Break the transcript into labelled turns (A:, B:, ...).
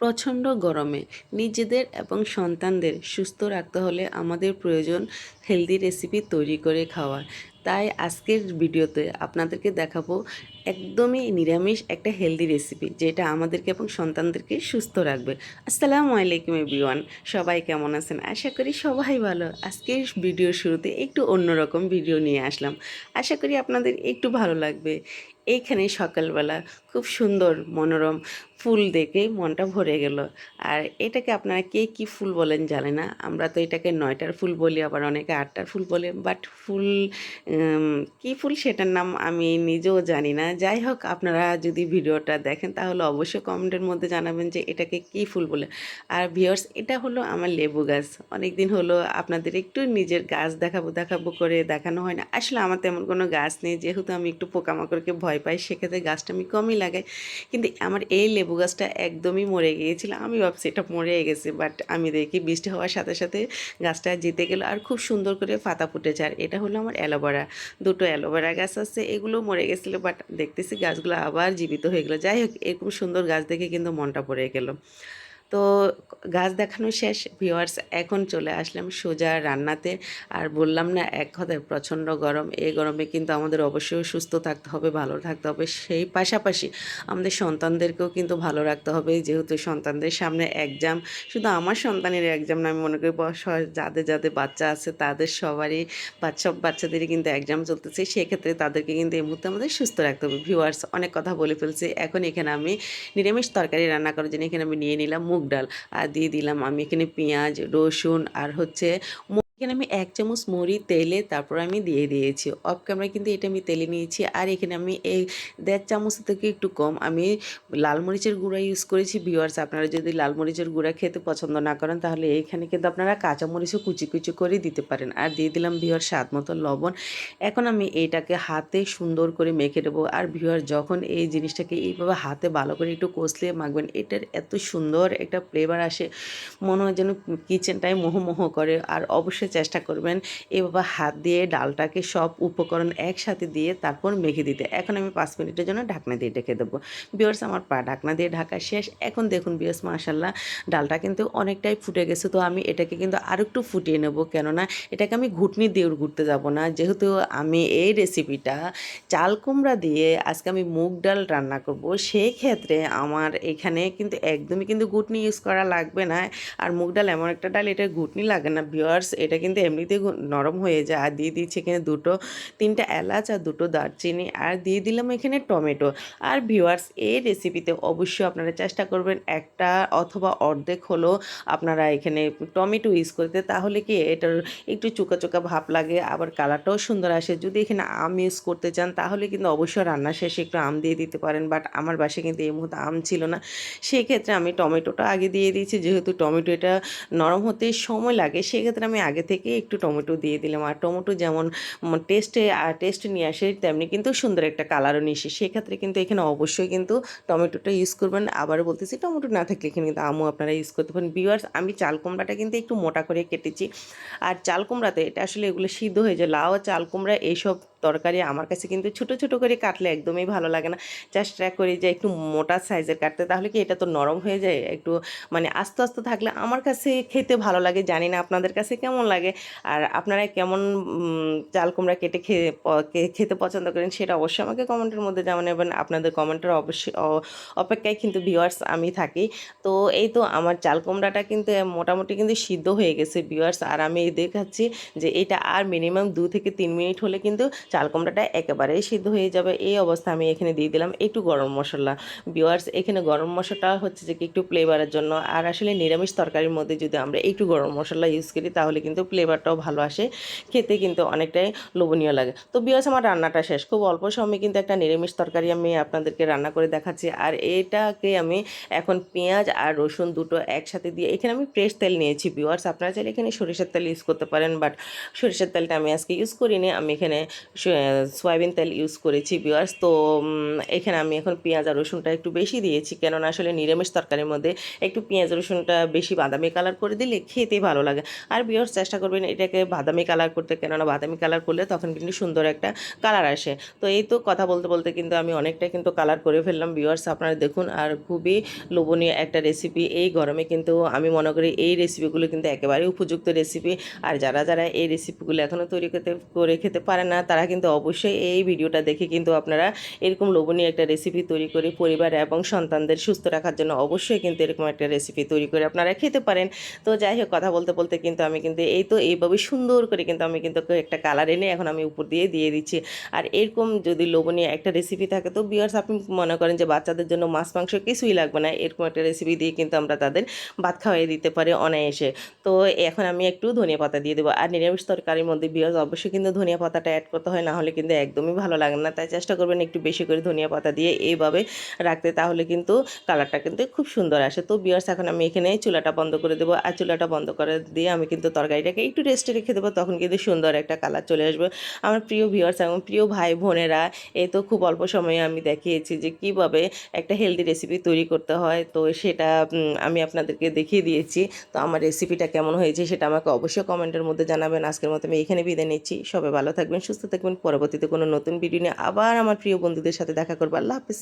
A: প্রচণ্ড গরমে নিজেদের এবং সন্তানদের সুস্থ রাখতে হলে আমাদের প্রয়োজন হেলদি রেসিপি তৈরি করে খাওয়ার তাই আজকের ভিডিওতে আপনাদেরকে দেখাবো একদমই নিরামিষ একটা হেলদি রেসিপি যেটা আমাদেরকে এবং সন্তানদেরকে সুস্থ রাখবে। আসসালামু আলাইকুম এভরিওয়ান সবাই কেমন আছেন? আশা করি সবাই ভালো। আজকের ভিডিওর শুরুতে একটু অন্যরকম ভিডিও নিয়ে আসলাম। আশা করি আপনাদের একটু ভালো লাগবে। এইখানে সকালবেলা খুব সুন্দর মনোরম ফুল দেখে মনটা ভরে গেল। আর এটাকে আপনারা কে কি ফুল বলেন জানে না? আমরা তো এটাকে নয়টার ফুল বলি, আবার অনেকে আটটার ফুল বলে বাট ফুল কি ফুল সেটার নাম আমি নিজেও জানি না। যাই হোক, আপনারা যদি ভিডিওটা দেখেন, তাহলে অবশ্যই কমেন্টের মধ্যে জানাবেন যে এটাকে কি ফুল বলে। আর ভিওর্স এটা হলো আমার লেবু গাছ। অনেক দিন হলো আপনাদের একটু নিজের গাছ দেখাবো দেখাবো করে দেখানো হয় না। আসলে আমার তেমন কোনো গাছ নেই, যেহেতু আমি একটু পোকামাকড়কে ভয় পাই, সেক্ষেত্রে গাছটা আমি কমই লাগাই। কিন্তু আমার এই লেবু গাছটা একদমই মরে গিয়েছিল। আমি ভাবছি এটা মরে গেছে বাট আমি দেখি বৃষ্টি হওয়ার সাথে সাথে গাছটা জিতে গেল। আর খুব সুন্দর করে পাতা ফুটেছে। আর এটা হলো আমার অ্যালোভেরা। দুটো অ্যালোভেরা গাছ আছে, এগুলো মরে গেছিল বাট দেখতেছি গাছগুলো আবার জীবিত হয়ে গেলো। যাই হোক, এরকম সুন্দর গাছ দেখে কিন্তু মনটা পড়ে গেল। তো গাছ দেখানো শেষ ভিওয়ার্স এখন চলে আসলাম সোজা রান্নাতে। আর বললাম না, এক কথায় প্রচণ্ড গরম। এই গরমে কিন্তু আমাদের অবশ্যই সুস্থ থাকতে হবে, ভালো থাকতে হবে। সেই পাশাপাশি আমাদের সন্তানদেরকেও কিন্তু ভালো রাখতে হবে। যেহেতু সন্তানদের সামনে এক্সাম শুধু আমার সন্তানের এক্সাম না, আমি মনে করি যাদের যাদের বাচ্চা আছে, তাদের সবারই বাচ্চা বাচ্চাদেরই কিন্তু এক্সাম চলতেছে। সেক্ষেত্রে তাদেরকে কিন্তু এই মুহূর্তে আমাদের সুস্থ রাখতে হবে। ভিউয়ার্স অনেক কথা বলে ফেলছি। এখন এখানে আমি নিরামিষ তরকারি রান্না করার জন্য এখানে আমি নিয়ে নিলাম। মুগ ডাল। আর দিয়ে দিলাম আমি এখানে পেঁয়াজ রসুন আর হচ্ছে এখানে আমি এক চামচ মরি তেলে তারপর আমি দিয়ে দিয়েছি। অফ ক্যামেরা কিন্তু এটা আমি তেলে নিয়েছি। আর এখানে আমি এই দেড় চামচ থেকে একটু কম। আমি লাল মরিচের গুঁড়া ইউজ করেছি। ভিওয়ার্স আপনারা যদি লাল মরিচের গুঁড়া খেতে পছন্দ না করেন, তাহলে এইখানে কিন্তু আপনারা কাঁচা মরিচও কুচি কুচি করে দিতে পারেন। আর দিয়ে দিলাম ভিওয়ার স্বাদ মতো লবণ। এখন আমি এটাকে হাতে সুন্দর করে মেখে দেবো আর ভিওয়ার যখন এই জিনিসটাকে এইভাবে হাতে ভালো করে একটু কষলিয়ে মাখবেন, এটার এত সুন্দর একটা ফ্লেভার আসে। মনে হয় যেন কিচেনটাই মোহমোহ করে। আর অবশ্যই চেষ্টা করবেন। এভাবে হাত দিয়ে ডালটাকে সব উপকরণ একসাথে দিয়ে তারপর মেখে দিতে। এখন আমি পাঁচ মিনিটের জন্য ঢাকনা দিয়ে ঢেকে দেবো। বিয়ার্স আমার পা ঢাকনা দিয়ে ঢাকা শেষ। এখন দেখুন বিয়ার্স মাশাল্লাহ ডালটা কিন্তু অনেকটাই ফুটে গেছে। তো আমি এটাকে কিন্তু আরও একটু ফুটিয়ে নেব। কেননা এটাকে আমি ঘুটনি দিয়ে ঘুরতে যাব না। যেহেতু আমি এই রেসিপিটা চাল কুমড়া দিয়ে আজকে আমি মুগ ডাল রান্না করব সেই ক্ষেত্রে আমার এখানে কিন্তু একদমই কিন্তু ঘুটনি ইউজ করা লাগবে না। আর মুগ ডাল এমন একটা ডাল এটা ঘুটনি লাগে না। ভিওয়ার্স এটা কিন্তু এমনিতেই নরম হয়ে যায়। আর দিয়ে দিচ্ছি এখানে দুটো, তিনটা এলাচ আর দুটো দারচিনি। আর দিয়ে দিলাম এখানে টমেটো। আর ভিওয়ার্স এই রেসিপিতে অবশ্যই আপনারা চেষ্টা করবেন একটা অথবা অর্ধেক হলেও আপনারা এখানে টমেটো ইউজ করতে। তাহলে কি এটার একটু চোকা চোকা ভাব লাগে, আবার কালারটাও সুন্দর আসে। যদি এখানে আম ইউজ করতে চান, তাহলে কিন্তু অবশ্যই রান্না শেষে একটু আম দিয়ে দিতে পারেন। বাট আমার বাসায় কিন্তু এই মুহূর্তে আম ছিল না। সেই ক্ষেত্রে আমি টমেটোটা আগে দিয়ে দিয়েছি। যেহেতু টমেটো এটা নরম হতে সময় লাগে, সেক্ষেত্রে আমি আগে থেকে একটু টমেটো দিয়ে দিলাম। আর টমেটো যেমন টেস্টে টেস্ট নিয়ে আসে, তেমনি কিন্তু সুন্দর একটা কালারও নিয়ে আসে সেক্ষেত্রে কিন্তু এখানে অবশ্যই কিন্তু টমেটোটা ইউজ করবেন। আবার বলতেছি, টমেটো না থাকলে এখানে কিন্তু আমও আপনারা ইউজ করতে পারেন। বিওয়ার্স আমি চাল কুমড়াটা কিন্তু একটু মোটা করে কেটেছি। আর চাল কুমড়াতে এটা আসলে এগুলো সিদ্ধ হয়ে যায়। লাউ চাল কুমড়া এইসব তরকারি আমার কাছে কিন্তু ছোট ছোট করে কাটলে একদমই ভালো লাগে না। চেষ্টা করি যে একটু মোটা সাইজের কাটতে, তাহলে কি এটা তো নরম হয়ে যায়? একটু মানে আস্তে আস্তে থাকলে আমার কাছে খেতে ভালো লাগে, জানি না আপনাদের কাছে কেমন লাগে। আর আপনারা কেমন চাল কুমড়া কেটে খেয়ে খেতে পছন্দ করেন সেটা অবশ্যই আমাকে কমেন্টের মধ্যে জানাবেন। আপনাদের কমেন্টের অবশ্যই অপেক্ষায় কিন্তু ভিউয়ার্স আমি থাকি। তো এই তো আমার চাল কুমড়াটা কিন্তু মোটামুটি কিন্তু সিদ্ধ হয়ে গেছে ভিউয়ার্স আর আমি দেখাচ্ছি যে এটা আর মিনিমাম দু থেকে তিন মিনিট হলে কিন্তু চাল কুমড়াটা একেবারেই সিদ্ধ হয়ে যাবে। এই অবস্থা আমি এখানে দিয়ে দিলাম একটু গরম মশলা। বিওয়ার্স এখানে গরম মশলাটা হচ্ছে যে একটু ফ্লেভারের জন্য। আর আসলে নিরামিষ তরকারির মধ্যে যদি আমরা একটু গরম মশলা ইউজ করি, তাহলে কিন্তু ফ্লেভারটাও ভালো আসে। খেতে কিন্তু অনেকটাই লোভনীয় লাগে। তো বিয়াস আমার রান্নাটা শেষ। খুব অল্প সময়ে কিন্তু একটা নিরামিষ তরকারি আমি আপনাদেরকে রান্না করে দেখাচ্ছি। আর এটাকে আমি এখন পেঁয়াজ আর রসুন দুটো একসাথে দিয়ে, এখানে আমি ফ্রেশ তেল নিয়েছি বিওয়ার্স আপনারা চাইলে এখানে সরিষার তেল ইউজ করতে পারেন বাট সরিষার তেলটা আমি আজকে ইউজ করিনি। আমি এখানে
B: সয়াবিন তেল ইউজ করেছি বিয়ার্স তো এখানে আমি এখন পেঁয়াজ আর রসুনটা একটু বেশি দিয়েছি, কেননা আসলে নিরামিষ তরকারির মধ্যে একটু পেঁয়াজ রসুনটা বেশি বাদামি কালার করে দিলে খেতে ভালো লাগে। আর বিয়ার্স চেষ্টা করবেন এটাকে বাদামি কালার করতে, কেননা বাদামি কালার করলে তখন কিন্তু সুন্দর একটা কালার আসে। তো এই তো কথা বলতে বলতে কিন্তু আমি অনেকটা কিন্তু কালার করে ফেললাম ভিউয়ার্স আপনারা দেখুন, আর খুবই লোভনীয় একটা রেসিপি এই গরমে কিন্তু আমি মনে করি এই রেসিপিগুলো কিন্তু একেবারে উপযুক্ত রেসিপি আর যারা যারা এই রেসিপিগুলো এখনও তৈরি করতে, করে খেতে পারে না, তারা কিন্তু অবশ্যই এই ভিডিওটা দেখে কিন্তু আপনারা এরকম লোভনীয় একটা রেসিপি তৈরি করে পরিবার এবং সন্তানদের সুস্থ রাখার জন্য অবশ্যই কিন্তু এরকম একটা রেসিপি তৈরি করে আপনারা খেতে পারেন। তো যাই হোক, কথা বলতে বলতে কিন্তু আমি কিন্তু এই তো এইভাবে সুন্দর করে কিন্তু আমি কিন্তু একটা কালার এনে এখন আমি উপর দিয়ে দিয়ে দিচ্ছি। আর এরকম যদি লোভনীয় একটা রেসিপি থাকে তো বিয়ার্স আপনি মনে করেন যে বাচ্চাদের জন্য মাছ, মাংস কিছুই লাগবে না। এরকম একটা রেসিপি দিয়ে কিন্তু আমরা তাদের ভাত খাওয়াই দিতে পারি অনায়াসে। তো এখন আমি একটু ধনিয়া পাতা দিয়ে দেবো। আর নিরামিষ তরকারির মধ্যে বিয়ার্স অবশ্যই কিন্তু ধনিয়া পাতাটা অ্যাড করতে হয়। না হলে কিন্তু একদমই ভালো লাগে না। তাই চেষ্টা করবেন একটু বেশি করে ধনিয়া পাতা দিয়ে এইভাবে রাখতে, তাহলে কিন্তু কালারটা কিন্তু খুব সুন্দর আসে। তো বিয়ার্স এখন আমি এখানে চুলাটা বন্ধ করে দেবো। আর চুলাটা বন্ধ করে দিয়ে আমি কিন্তু তরকারিটাকে একটু রেস্টে রেখে দেবো, তখন কিন্তু সুন্দর একটা কালার চলে আসবে। আমার প্রিয় ভিউয়ার্স এবং প্রিয় ভাই বোনেরা এই তো খুব অল্প সময়ে আমি দেখিয়েছি যে কীভাবে একটা হেলদি রেসিপি তৈরি করতে হয়। তো সেটা আমি আপনাদেরকে দেখিয়ে দিয়েছি। তো আমার রেসিপিটা কেমন হয়েছে সেটা আমাকে অবশ্যই কমেন্টের মধ্যে জানাবেন। আজকের মতো আমি এখানে বিদায় নিচ্ছি। সবাই ভালো থাকবেন, সুস্থ থাকবেন পরবর্তীতে কোনো নতুন ভিডিও নিয়ে আবার আমার প্রিয় বন্ধুদের সাথে দেখা করব। আল্লাহ হাফিজ।